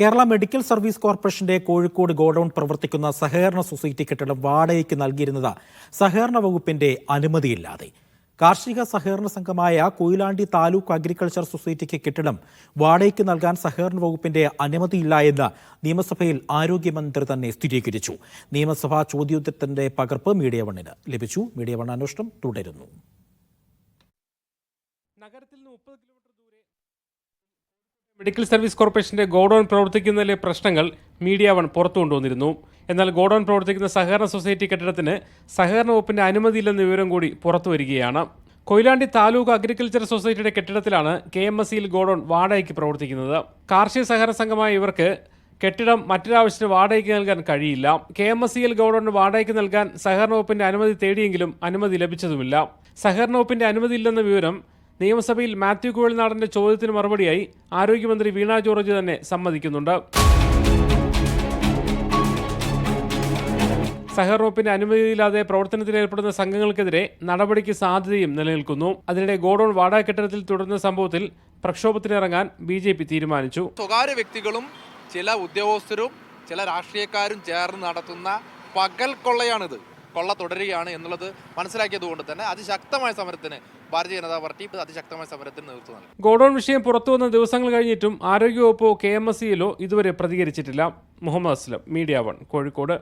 Kerala medical service കോർപ്പറേഷന്റെ Kozhikode godown പ്രവർത്തിക്കുന്ന സഹകരണ സൊസൈറ്റി കെട്ടിടം വാടകയ്ക്ക് നൽകിയിരുന്നത് സഹകരണ വകുപ്പിന്റെ അനുമതിയില്ലാതെ. കാർഷിക സഹകരണ സംഘമായ കൊയിലാണ്ടി താലൂക്ക് അഗ്രികൾച്ചർ സൊസൈറ്റിക്ക് കെട്ടിടം വാടകയ്ക്ക് നൽകാൻ സഹകരണ വകുപ്പിന്റെ അനുമതിയില്ല എന്ന് നിയമസഭയിൽ ആരോഗ്യമന്ത്രി തന്നെ സ്ഥിരീകരിച്ചു. നിയമസഭാ ചോദ്യോത്തരത്തിന്റെ പകർപ്പ് മീഡിയ വണ്ണിന് ലഭിച്ചു. മീഡിയ വൺ അന്വേഷണം തുടരുന്നു. നഗരത്തിൽ മുപ്പത് കിലോമീറ്റർ മെഡിക്കൽ സർവീസ് കോർപ്പറേഷന്റെ ഗോഡൌൺ പ്രവർത്തിക്കുന്നതിലെ പ്രശ്നങ്ങൾ മീഡിയ വൺ പുറത്തു കൊണ്ടുവന്നിരുന്നു. എന്നാൽ ഗോഡൌൺ പ്രവർത്തിക്കുന്ന സഹകരണ സൊസൈറ്റി കെട്ടിടത്തിന് സഹകരണ വകുപ്പിന്റെ അനുമതിയില്ലെന്ന വിവരം കൂടി പുറത്തു വരികയാണ്. കൊയിലാണ്ടി താലൂക്ക് അഗ്രികൾച്ചർ സൊസൈറ്റിയുടെ കെട്ടിടത്തിലാണ് കെ എം എസ് സിയിൽ ഗോഡൌൺ വാടകയ്ക്ക് പ്രവർത്തിക്കുന്നത്. കാർഷിക സഹകരണ സംഘമായ ഇവർക്ക് കെട്ടിടം മറ്റൊരാവശ്യത്തിന് വാടകയ്ക്ക് നൽകാൻ കഴിയില്ല. കെ എം എസ് സിയിൽ ഗോഡൌണിന് വാടകയ്ക്ക് നൽകാൻ സഹകരണ വകുപ്പിന്റെ അനുമതി തേടിയെങ്കിലും അനുമതി ലഭിച്ചതുമില്ല. സഹകരണ വകുപ്പിന്റെ അനുമതി ഇല്ലെന്ന വിവരം നിയമസഭയിൽ മാത്യു കുഴൽനാടന്റെ ചോദ്യത്തിന് മറുപടിയായി ആരോഗ്യമന്ത്രി വീണ ജോർജ് തന്നെ സമ്മതിക്കുന്നുണ്ട്. സഹറോപ്പിന്റെ അനുമതിയില്ലാതെ പ്രവർത്തനത്തിൽ ഏർപ്പെടുന്ന സംഘങ്ങൾക്കെതിരെ നടപടിക്ക് സാധ്യതയും നിലനിൽക്കുന്നു. അതിനിടെ ഗോഡൌൺ വാടക കെട്ടിടത്തിൽ തുടരുന്ന സംഭവത്തിൽ പ്രക്ഷോഭത്തിനിറങ്ങാൻ ബി ജെ പി തീരുമാനിച്ചു. സ്വകാര്യ വ്യക്തികളും ചില ഉദ്യോഗസ്ഥരും ചില രാഷ്ട്രീയക്കാരും ചേർന്ന് നടത്തുന്ന പകൽ കൊള്ളയാണിത് കൊള്ള തുടരുകയാണ് എന്നുള്ളത് മനസ്സിലാക്കിയത് കൊണ്ട് തന്നെ അതിശക്തമായ സമരത്തിന് ഭാരതീയ ജനതാ പാർട്ടി അതിശക്തമായ സമരത്തിന് നേതൃത്വം നൽകി. ഗോഡൌൺ വിഷയം പുറത്തു വന്ന ദിവസങ്ങൾ കഴിഞ്ഞിട്ടും ആരോഗ്യവകുപ്പോ കെ എം എസ് സിയിലോ ഇതുവരെ പ്രതികരിച്ചിട്ടില്ല. Muhammad Aslam media one Kozhikode.